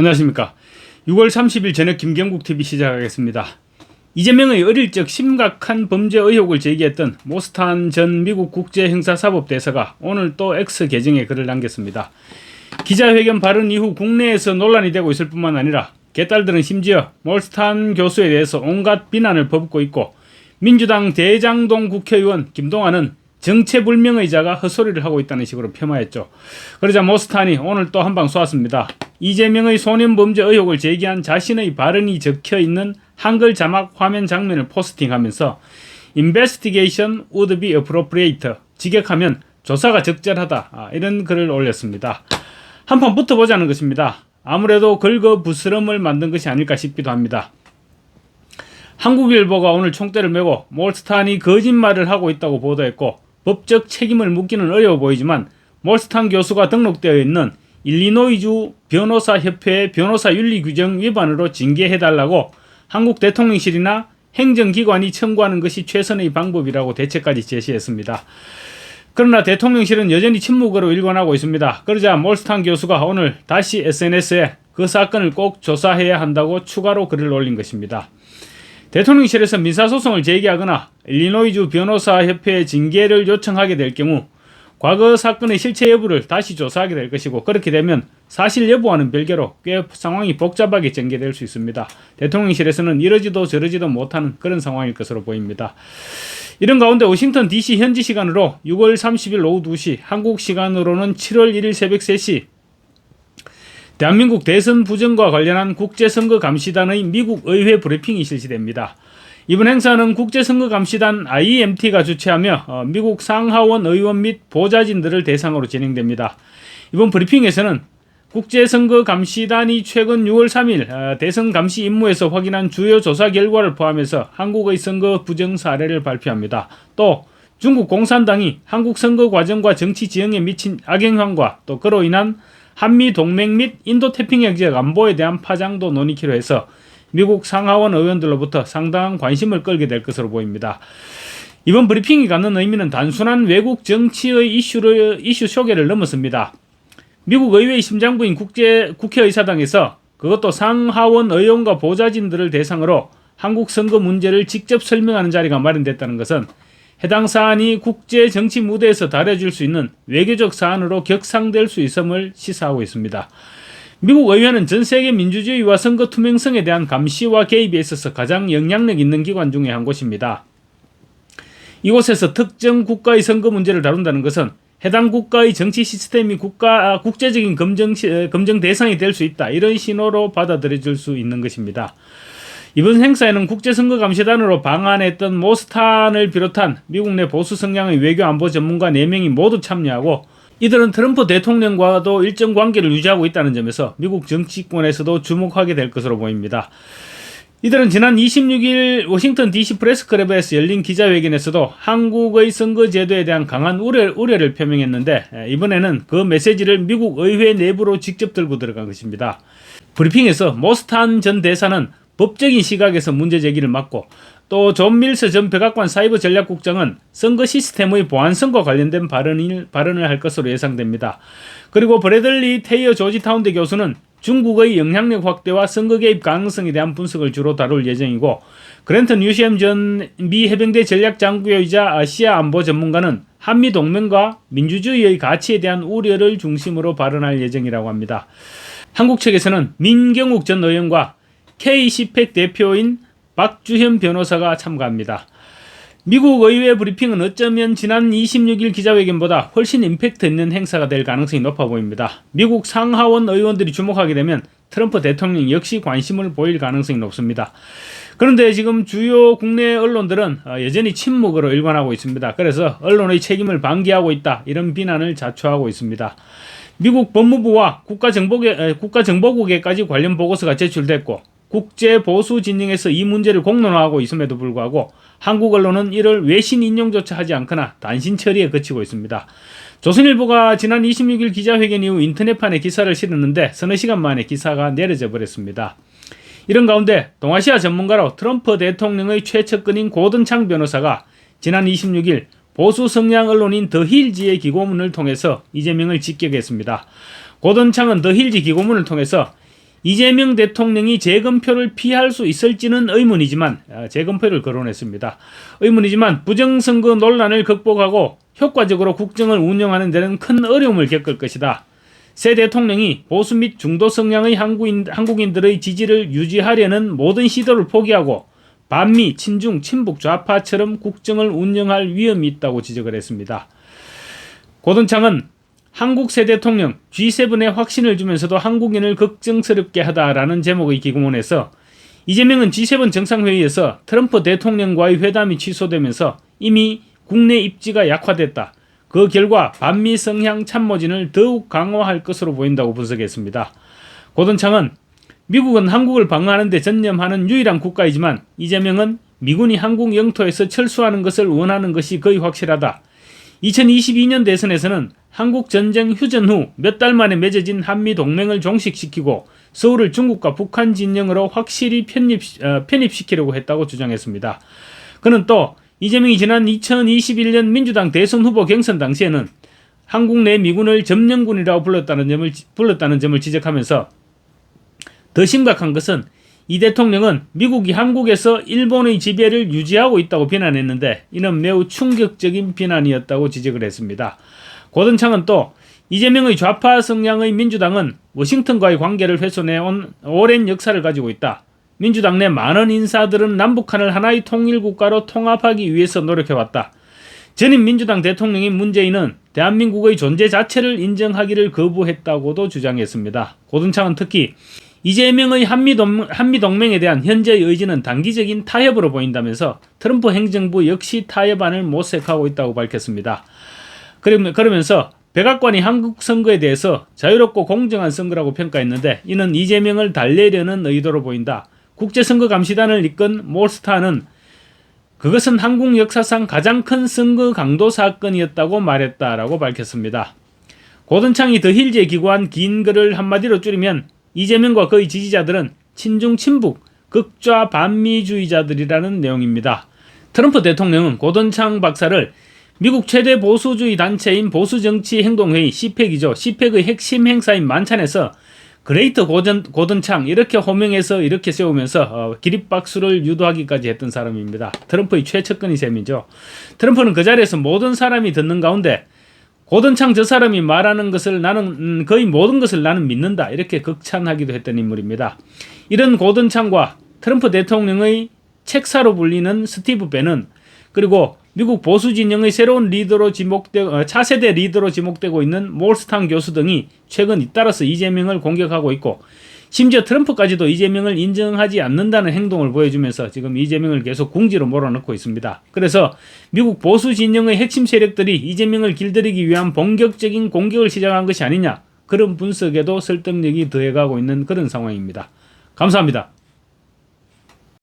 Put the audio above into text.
안녕하십니까. 6월 30일 저녁 김경국 TV 시작하겠습니다. 이재명의 어릴 적 심각한 범죄 의혹을 제기했던 모스탄 전 미국 국제형사사법대사가 오늘 또 X 계정에 글을 남겼습니다. 기자회견 발언 이후 국내에서 논란이 되고 있을 뿐만 아니라 개딸들은 심지어 몰스탄 교수에 대해서 온갖 비난을 퍼붓고 있고 민주당 대장동 국회의원 김동완은 정체불명의자가 헛소리를 하고 있다는 식으로 폄하했죠. 그러자 모스탄이 오늘 또 한 방 쏘았습니다. 이재명의 소년범죄 의혹을 제기한 자신의 발언이 적혀 있는 한글 자막 화면 장면을 포스팅하면서 Investigation would be appropriate. 직역하면 조사가 적절하다. 아, 이런 글을 올렸습니다. 한판 붙어보자는 것입니다. 아무래도 긁어 부스럼을 만든 것이 아닐까 싶기도 합니다. 한국일보가 오늘 총대를 메고 몰스탄이 거짓말을 하고 있다고 보도했고 법적 책임을 묻기는 어려워 보이지만 몰스탄 교수가 등록되어 있는 일리노이주 변호사협회 변호사 윤리 규정 위반으로 징계해달라고 한국 대통령실이나 행정기관이 청구하는 것이 최선의 방법이라고 대책까지 제시했습니다. 그러나 대통령실은 여전히 침묵으로 일관하고 있습니다. 그러자 몰스탄 교수가 오늘 다시 SNS에 그 사건을 꼭 조사해야 한다고 추가로 글을 올린 것입니다. 대통령실에서 민사소송을 제기하거나 일리노이주 변호사협회에 징계를 요청하게 될 경우 과거 사건의 실체 여부를 다시 조사하게 될 것이고 그렇게 되면 사실 여부와는 별개로 꽤 상황이 복잡하게 전개될 수 있습니다. 대통령실에서는 이러지도 저러지도 못하는 그런 상황일 것으로 보입니다. 이런 가운데 워싱턴 DC 현지 시간으로 6월 30일 오후 2시, 한국 시간으로는 7월 1일 새벽 3시 대한민국 대선 부정과 관련한 국제선거 감시단의 미국 의회 브리핑이 실시됩니다. 이번 행사는 국제선거감시단 IMT가 주최하며 어, 미국 상하원 의원 및 보좌진들을 대상으로 진행됩니다. 이번 브리핑에서는 국제선거감시단이 최근 6월 3일 어, 대선 감시 임무에서 확인한 주요 조사 결과를 포함해서 한국의 선거 부정 사례를 발표합니다. 또 중국 공산당이 한국 선거 과정과 정치 지형에 미친 악영향과 또 그로 인한 한미 동맹 및 인도 태평양 지역 안보에 대한 파장도 논의키로 해서 미국 상하원 의원들로부터 상당한 관심을 끌게 될 것으로 보입니다. 이번 브리핑이 갖는 의미는 단순한 외국 정치의 이슈를, 이슈 소개를 넘었습니다. 미국 의회의 심장부인 국제, 국회의사당에서 그것도 상하원 의원과 보좌진들을 대상으로 한국 선거 문제를 직접 설명하는 자리가 마련됐다는 것은 해당 사안이 국제 정치 무대에서 다뤄질 수 있는 외교적 사안으로 격상될 수 있음을 시사하고 있습니다. 미국 의회는 전 세계 민주주의와 선거 투명성에 대한 감시와 개입에 있어서 가장 영향력 있는 기관 중에 한 곳입니다. 이곳에서 특정 국가의 선거 문제를 다룬다는 것은 해당 국가의 정치 시스템이 국가 아, 국제적인 검증 검증 대상이 될 수 있다 이런 신호로 받아들여질 수 있는 것입니다. 이번 행사에는 국제선거감시단으로 방한했던 모스탄을 비롯한 미국 내 보수 성향의 외교 안보 전문가 4명이 모두 참여하고 이들은 트럼프 대통령과도 일정 관계를 유지하고 있다는 점에서 미국 정치권에서도 주목하게 될 것으로 보입니다. 이들은 지난 26일 워싱턴 DC 프레스클럽에서 열린 기자회견에서도 한국의 선거제도에 대한 강한 우려, 우려를 표명했는데 이번에는 그 메시지를 미국 의회 내부로 직접 들고 들어간 것입니다. 브리핑에서 모스탄 전 대사는 법적인 시각에서 문제 제기를 막고 또 존 밀스 전 백악관 사이버 전략국장은 선거 시스템의 보안성과 관련된 발언을, 발언을 할 것으로 예상됩니다. 그리고 브래들리 테이어 조지타운대 교수는 중국의 영향력 확대와 선거 개입 가능성에 대한 분석을 주로 다룰 예정이고 그랜턴 유시엠 전 미 해병대 전략장교이자 아시아 안보 전문가는 한미 동맹과 민주주의의 가치에 대한 우려를 중심으로 발언할 예정이라고 합니다. 한국 측에서는 민경욱 전 의원과 K-시팩 대표인 박주현 변호사가 참가합니다. 미국 의회 브리핑은 어쩌면 지난 26일 기자회견보다 훨씬 임팩트 있는 행사가 될 가능성이 높아 보입니다. 미국 상하원 의원들이 주목하게 되면 트럼프 대통령 역시 관심을 보일 가능성이 높습니다. 그런데 지금 주요 국내 언론들은 어, 여전히 침묵으로 일관하고 있습니다. 그래서 언론의 책임을 방기하고 있다 이런 비난을 자초하고 있습니다. 미국 법무부와 국가정보국에까지 관련 보고서가 제출됐고 국제 보수 진영에서 이 문제를 공론화하고 있음에도 불구하고 한국 언론은 이를 외신 인용조차 하지 않거나 단신 처리에 그치고 있습니다. 조선일보가 지난 26일 기자회견 이후 인터넷판에 기사를 실었는데 서너 시간 만에 기사가 내려져 버렸습니다. 이런 가운데 동아시아 전문가로 트럼프 대통령의 최측근인 고든창 변호사가 지난 26일 보수 성향 언론인 더 힐지의 기고문을 통해서 이재명을 직격했습니다. 고든창은 더 힐지 기고문을 통해서 이재명 대통령이 재검표를 피할 수 있을지는 의문이지만 아, 재검표를 거론했습니다. 의문이지만 부정선거 논란을 극복하고 효과적으로 국정을 운영하는 데는 큰 어려움을 겪을 것이다. 새 대통령이 보수 및 중도 성향의 한국인, 한국인들의 지지를 유지하려는 모든 시도를 포기하고 반미, 친중, 친북 좌파처럼 국정을 운영할 위험이 있다고 지적을 했습니다. 고든창은 한국 새 대통령 G7의 확신을 주면서도 한국인을 걱정스럽게 하다라는 제목의 기고문에서 이재명은 G7 정상회의에서 트럼프 대통령과의 회담이 취소되면서 이미 국내 입지가 약화됐다. 그 결과 반미 성향 참모진을 더욱 강화할 것으로 보인다고 분석했습니다. 고든창은 미국은 한국을 방어하는 데 전념하는 유일한 국가이지만 이재명은 미군이 한국 영토에서 철수하는 것을 원하는 것이 거의 확실하다. 2022년 대선에서는 한국 전쟁 휴전 후 몇 달 만에 맺어진 한미 동맹을 종식시키고 서울을 중국과 북한 진영으로 확실히 편입, 어, 편입시키려고 했다고 주장했습니다. 그는 또 이재명이 지난 2021년 민주당 대선 후보 경선 당시에는 한국 내 미군을 점령군이라고 불렀다는 점을, 불렀다는 점을 지적하면서 더 심각한 것은 이 대통령은 미국이 한국에서 일본의 지배를 유지하고 있다고 비난했는데 이는 매우 충격적인 비난이었다고 지적을 했습니다. 고든창은 또 이재명의 좌파 성향의 민주당은 워싱턴과의 관계를 훼손해온 오랜 역사를 가지고 있다. 민주당 내 많은 인사들은 남북한을 하나의 통일 국가로 통합하기 위해서 노력해왔다. 전임 민주당 대통령인 문재인은 대한민국의 존재 자체를 인정하기를 거부했다고도 주장했습니다. 고든창은 특히 이재명의 한미동, 한미동맹에 대한 현재의 의지는 단기적인 타협으로 보인다면서 트럼프 행정부 역시 타협안을 모색하고 있다고 밝혔습니다. 그러면서 백악관이 한국 선거에 대해서 자유롭고 공정한 선거라고 평가했는데 이는 이재명을 달래려는 의도로 보인다. 국제선거감시단을 이끈 몰스타는 그것은 한국 역사상 가장 큰 선거 강도 사건이었다고 말했다라고 밝혔습니다. 고든창이 더 힐즈에 기고한 긴 글을 한마디로 줄이면 이재명과 그의 지지자들은 친중 친북 극좌 반미주의자들이라는 내용입니다. 트럼프 대통령은 고든창 박사를 미국 최대 보수주의 단체인 보수정치행동회의 시펙이죠. 시펙의 핵심 행사인 만찬에서 그레이트 고든, 고든창 이렇게 호명해서 이렇게 세우면서 어, 기립박수를 유도하기까지 했던 사람입니다. 트럼프의 최측근이 셈이죠. 트럼프는 그 자리에서 모든 사람이 듣는 가운데 고든창 저 사람이 말하는 것을 나는 음, 거의 모든 것을 나는 믿는다 이렇게 극찬하기도 했던 인물입니다. 이런 고든창과 트럼프 대통령의 책사로 불리는 스티브 벤은 그리고 미국 보수 진영의 새로운 리더로 지목되고 어, 차세대 리더로 지목되고 있는 몰스탄 교수 등이 최근 잇따라서 이재명을 공격하고 있고 심지어 트럼프까지도 이재명을 인정하지 않는다는 행동을 보여주면서 지금 이재명을 계속 궁지로 몰아넣고 있습니다. 그래서 미국 보수 진영의 핵심 세력들이 이재명을 길들이기 위한 본격적인 공격을 시작한 것이 아니냐 그런 분석에도 설득력이 더해가고 있는 그런 상황입니다. 감사합니다.